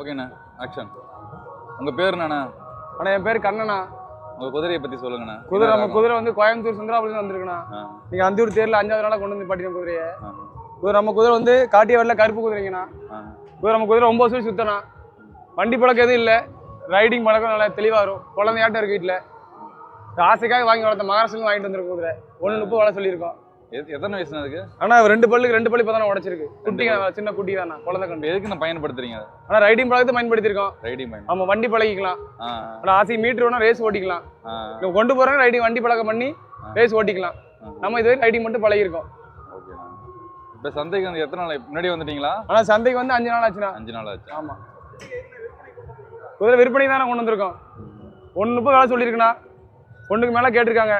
ஓகேண்ணா ஆக்ஷன் உங்கள் பேர் என்னண்ணா? அண்ணா என் பேர் கண்ணனா உங்கள் குதிரையை பற்றி சொல்லுங்கண்ணா. குதிரை நம்ம குதிரை வந்து கோயம்புத்தூர் சுந்தராபுரம் வந்திருக்குண்ணா. ஆ. நீங்க அந்தியூர் தேர்ல அஞ்சாவது நாளா கொண்டு வந்து பாட்டின குதிரையை. குதிரை நம்ம குதிரை வந்து காட்டியவரில் கருப்பு குதிரைங்கண்ணா. குதிரை நம்ம குதிரை ஒன்பது வருஷம் சுத்தனா வண்டி பழக்கம் எதுவும் இல்லை. ரைடிங் பழக்கம் நல்லா தெளிவாக வரும். குழந்தையாட்டம் இருக்கு வீட்டில் ஆசைக்காக வாங்கி வளர்த்த மகாராஷ்டிரில் வாங்கிட்டு வந்திருக்க குதிரை. ஒன்று முப்பது வளர சொல்லியிருக்கோம். எத்தனை வயசுண்ணா அதுக்கு? ஆனால் ரெண்டு பல்லுக்கு ரெண்டு பல்லு இப்போ தானே உடச்சிருக்கு குட்டி சின்ன குட்டி தானே குழந்தை இப்போ கண்டு. எதுக்கு நான் பயன்படுத்துறீங்க ஆனால் ரைடிங் பழக்கத்தை பயன்படுத்தியிருக்கோம். ரைடிங் பயன். நம்ம வண்டி பழகிக்கலாம். ஆ ஆனால் ஆசை மீட்டர் வேணா ரேஸ் ஓட்டிக்கலாம். நம்ம கொண்டு போகிறோம் ரைடிங் வண்டி பழக்கம் பண்ணி ரேஸ் ஓட்டிக்கலாம். நம்ம இதுவரை ரைடிங் மட்டும் பழகிருக்கோம் இப்போ சந்தைக்கு வந்து எத்தனை நாள் முன்னாடி வந்துட்டீங்களா? ஆனால் சந்தைக்கு வந்து அஞ்சு நாள் ஆச்சுண்ணா. அஞ்சு நாள் ஆச்சு. ஆமா. குதிரை விற்பனை தானே கொண்டு வந்திருக்கோம். ஒன்று முப்பது வேலை சொல்லியிருக்குண்ணா. ஒன்றுக்கு மேலே கேட்டிருக்காங்க.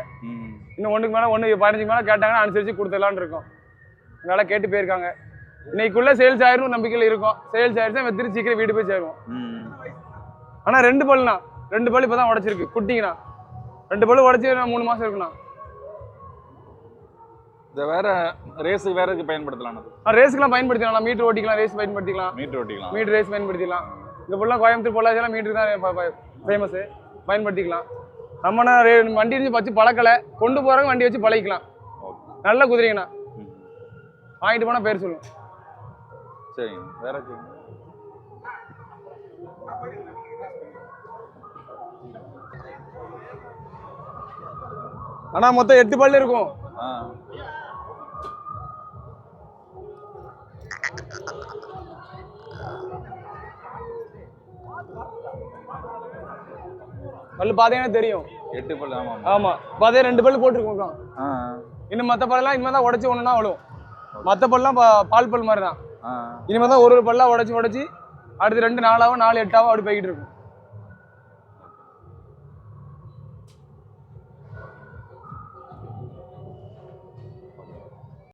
இன்னும் ஒன்றுக்கு மேலே ஒன்று பதினஞ்சுக்கு மேலே கேட்டாங்கன்னா அனுசரித்து கொடுத்துடலான்னு இருக்கோம். அதனால கேட்டு போயிருக்காங்க. இன்னைக்குள்ள சேல்ஸ் ஆயிரும் நம்பிக்கையில் இருக்கும். சேல்ஸ் ஆயிடுச்சா வெத்திரி சீக்கிரம் வீடு போய் சேருவோம் ஆனால் ரெண்டு பல்லுண்ணா. ரெண்டு பல்லு இப்போ தான் உடச்சிருக்கு. குட்டிங்கண்ணா. ரெண்டு பல்லு உடச்சி மூணு மாதம் இருக்குண்ணா. இதை வேற ரேஸுக்கு வேற இதுக்கு பயன்படுத்தலாம் ரேஸுக்கெல்லாம் பயன்படுத்திக்கலாம் மீட்டர் ஓட்டிக்கலாம் ரேஸ் பயன்படுத்திக்கலாம். மீட்டர் ஓட்டிக்கலாம். மீட்டர் ரேஸ் பயன்படுத்திக்கலாம் இந்த ஃபுல்லாக கோயம்புத்தூர் பொள்ளாச்சியெல்லாம் மீட்டர் தான் ஃபேமஸு பயன்படுத்திக்கலாம். நம்மனா வண்டி இருந்து வச்சு பழக்கலை. கொண்டு போகிறவங்க வண்டி வச்சு பழகிக்கலாம். நல்ல குதிரைங்கண்ணா. வாங்கிட்டு போனால் பேர் சொல்லுங்க. சரிங்க. வேற. ஆனால் மொத்தம் எட்டு பல்லு இருக்கும். பல்லு பார்த்தீங்கன்னா தெரியும்? எட்டு பல்லு ஆமாம் ஆமாம் பார்த்தே ரெண்டு பல்லு போட்டிருக்கோம் இன்னும் மற்ற பல்லெல்லாம் இனிமேல் தான் உடச்சி ஒன்றுனா விழும் மற்ற பல்லாம் பால் பல் மாதிரி தான். இனிமேல் தான் ஒரு ஒரு பல்லா உடச்சி உடச்சி அடுத்து ரெண்டு நாலாவும் நாலு எட்டாவும் அப்படி போய்கிட்டு இருக்கும்.